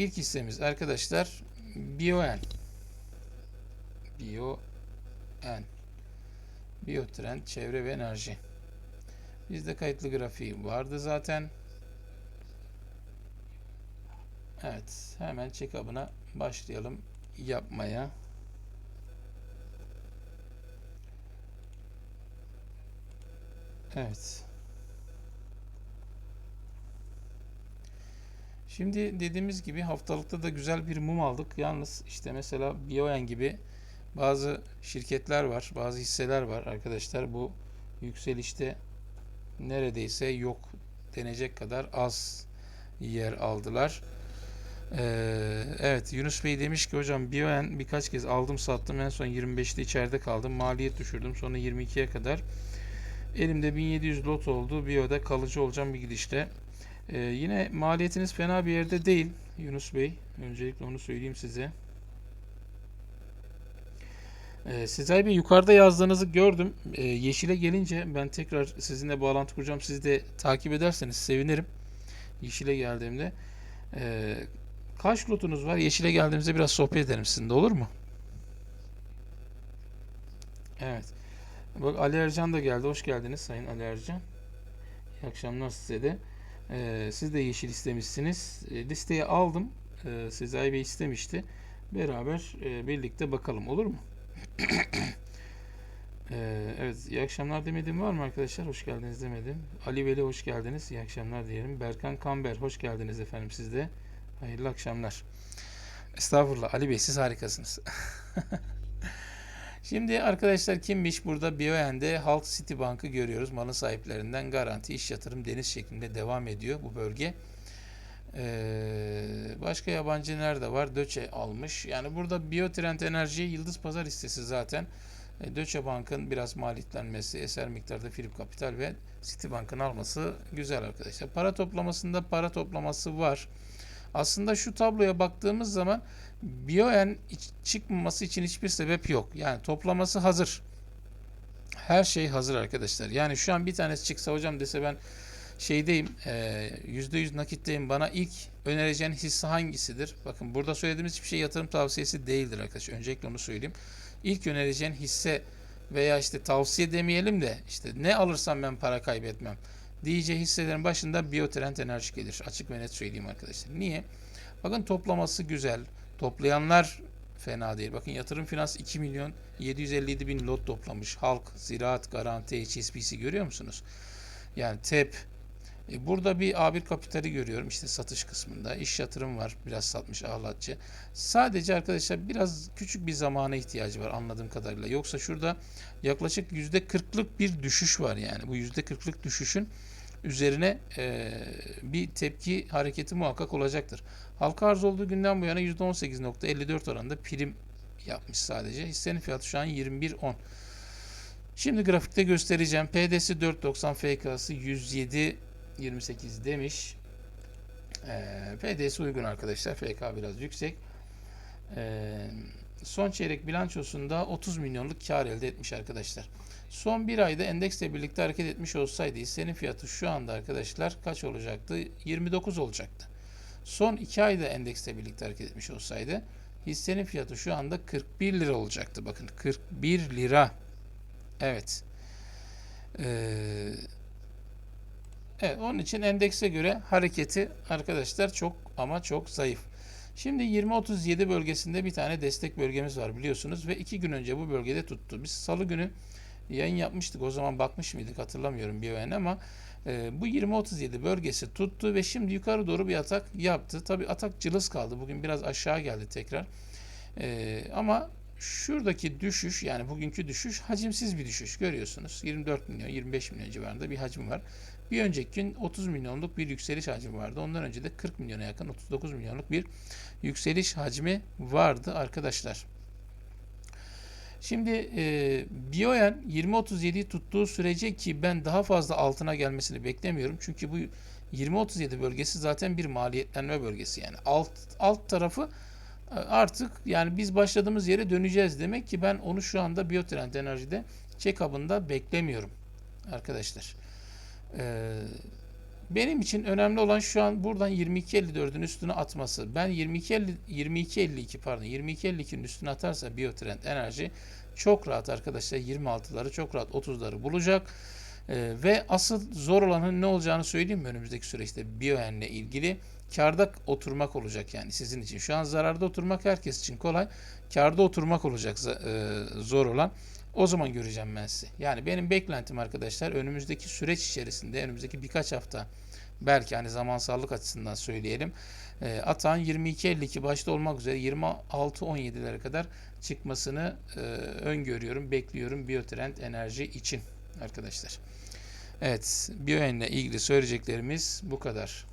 ilk hissemiz arkadaşlar BioN. BioN. Biotrend, çevre ve enerji. Bizde kayıtlı grafiği vardı zaten. Evet, hemen check-up'ına başlayalım yapmaya. Evet. Şimdi dediğimiz gibi haftalıkta da güzel bir mum aldık. Yalnız işte mesela Bioen gibi bazı şirketler var, bazı hisseler var arkadaşlar. Bu yükselişte neredeyse yok denecek kadar az yer aldılar. Ee, evet Yunus Bey demiş ki hocam Bioen birkaç kez aldım sattım en son 25'te içeride kaldım maliyet düşürdüm sonra 22'ye kadar elimde 1700 lot oldu Bio'da kalıcı olacağım bir gidişle Ee, yine maliyetiniz fena bir yerde değil Yunus Bey öncelikle onu söyleyeyim size ee, Sezai Bey yukarıda yazdığınızı gördüm Ee, yeşile gelince ben tekrar sizinle bağlantı kuracağım siz de takip ederseniz sevinirim yeşile geldiğimde ee, Kaç lotunuz var? Yeşile geldiğimizde biraz sohbet edelim sizinle olur mu? Evet. Bak Ali Ercan da geldi. Hoş geldiniz Sayın Ali Ercan. İyi akşamlar size de. Ee, siz de yeşil istemişsiniz. E, listeyi aldım. Ee, Sezai Bey istemişti. Beraber e, birlikte bakalım olur mu? Ee, evet. iyi akşamlar demedim var mı arkadaşlar? Hoş geldiniz demedim. Ali Veli hoş geldiniz. İyi akşamlar diyelim. Berkan Kamber hoş geldiniz efendim siz de. Hayırlı akşamlar. Estağfurullah Ali Bey siz harikasınız. Şimdi arkadaşlar kimmiş burada Bioen'de Halk City Bank'ı görüyoruz. Malın sahiplerinden garanti iş yatırım deniz şeklinde devam ediyor bu bölge. Ee, başka yabancı nerede var? Döçe almış. Yani burada Biotrend Enerji Yıldız Pazar listesi zaten. E, Döçe Bank'ın biraz maliyetlenmesi, eser miktarda Philip Capital ve Citibank'ın alması güzel arkadaşlar. Para toplamasında para toplaması var. Aslında şu tabloya baktığımız zaman Bioen çıkmaması için hiçbir sebep yok. Yani toplaması hazır. Her şey hazır arkadaşlar. Yani şu an bir tanesi çıksa hocam dese ben şeydeyim %100 nakitteyim bana ilk önereceğin hisse hangisidir? Bakın burada söylediğimiz hiçbir şey yatırım tavsiyesi değildir arkadaşlar. Öncelikle onu söyleyeyim. İlk önereceğin hisse veya işte tavsiye demeyelim de işte ne alırsam ben para kaybetmem diyeceği hisselerin başında Biotrend Enerji gelir. Açık ve net söyleyeyim arkadaşlar. Niye? Bakın toplaması güzel. Toplayanlar fena değil. Bakın yatırım finans 2 milyon 757 bin lot toplamış. Halk, Ziraat, Garanti, HSBC görüyor musunuz? Yani TEP. E burada bir A1 kapitali görüyorum işte satış kısmında. İş yatırım var. Biraz satmış ahlatçı. Sadece arkadaşlar biraz küçük bir zamana ihtiyacı var anladığım kadarıyla. Yoksa şurada yaklaşık %40'lık bir düşüş var yani. Bu %40'lık düşüşün üzerine e, bir tepki hareketi muhakkak olacaktır. Halka arz olduğu günden bu yana %18.54 oranında prim yapmış sadece. Hissenin fiyatı şu an 21.10. Şimdi grafikte göstereceğim. PD'si 4.90, FK'sı 107.28 demiş. E, PD'si uygun arkadaşlar. FK biraz yüksek. E, son çeyrek bilançosunda 30 milyonluk kar elde etmiş arkadaşlar. Son bir ayda endeksle birlikte hareket etmiş olsaydı hissenin fiyatı şu anda arkadaşlar kaç olacaktı? 29 olacaktı. Son iki ayda endeksle birlikte hareket etmiş olsaydı hissenin fiyatı şu anda 41 lira olacaktı. Bakın 41 lira. Evet. Ee, evet onun için endekse göre hareketi arkadaşlar çok ama çok zayıf. Şimdi 20-37 bölgesinde bir tane destek bölgemiz var biliyorsunuz ve iki gün önce bu bölgede tuttu. Biz salı günü yayın yapmıştık. O zaman bakmış mıydık hatırlamıyorum bir ön ama e, bu 20-37 bölgesi tuttu ve şimdi yukarı doğru bir atak yaptı. Tabi atak cılız kaldı. Bugün biraz aşağı geldi tekrar. E, ama şuradaki düşüş yani bugünkü düşüş hacimsiz bir düşüş görüyorsunuz. 24 milyon 25 milyon civarında bir hacim var. Bir önceki gün 30 milyonluk bir yükseliş hacmi vardı. Ondan önce de 40 milyona yakın 39 milyonluk bir yükseliş hacmi vardı arkadaşlar. Şimdi e, Bioen 20-37'yi tuttuğu sürece ki ben daha fazla altına gelmesini beklemiyorum. Çünkü bu 20-37 bölgesi zaten bir maliyetlenme bölgesi. Yani alt, alt tarafı e, artık yani biz başladığımız yere döneceğiz demek ki ben onu şu anda Biotrend Enerji'de check-up'ında beklemiyorum arkadaşlar. Ee, Benim için önemli olan şu an buradan 22.54'ün üstüne atması. Ben 22.50 22.52 pardon 22.52'nin üstüne atarsa Biotrend Enerji çok rahat arkadaşlar 26'ları çok rahat 30'ları bulacak. Ee, ve asıl zor olanın ne olacağını söyleyeyim mi önümüzdeki süreçte Bioen'le ilgili? Karda oturmak olacak yani sizin için. Şu an zararda oturmak herkes için kolay. Karda oturmak olacak e, zor olan. O zaman göreceğim ben sizi. Yani benim beklentim arkadaşlar önümüzdeki süreç içerisinde önümüzdeki birkaç hafta belki hani zamansallık açısından söyleyelim. E, Atağın 22.52 başta olmak üzere 26.17'lere kadar çıkmasını e, öngörüyorum, bekliyorum Biotrend enerji için arkadaşlar. Evet, Bioen'le ilgili söyleyeceklerimiz bu kadar.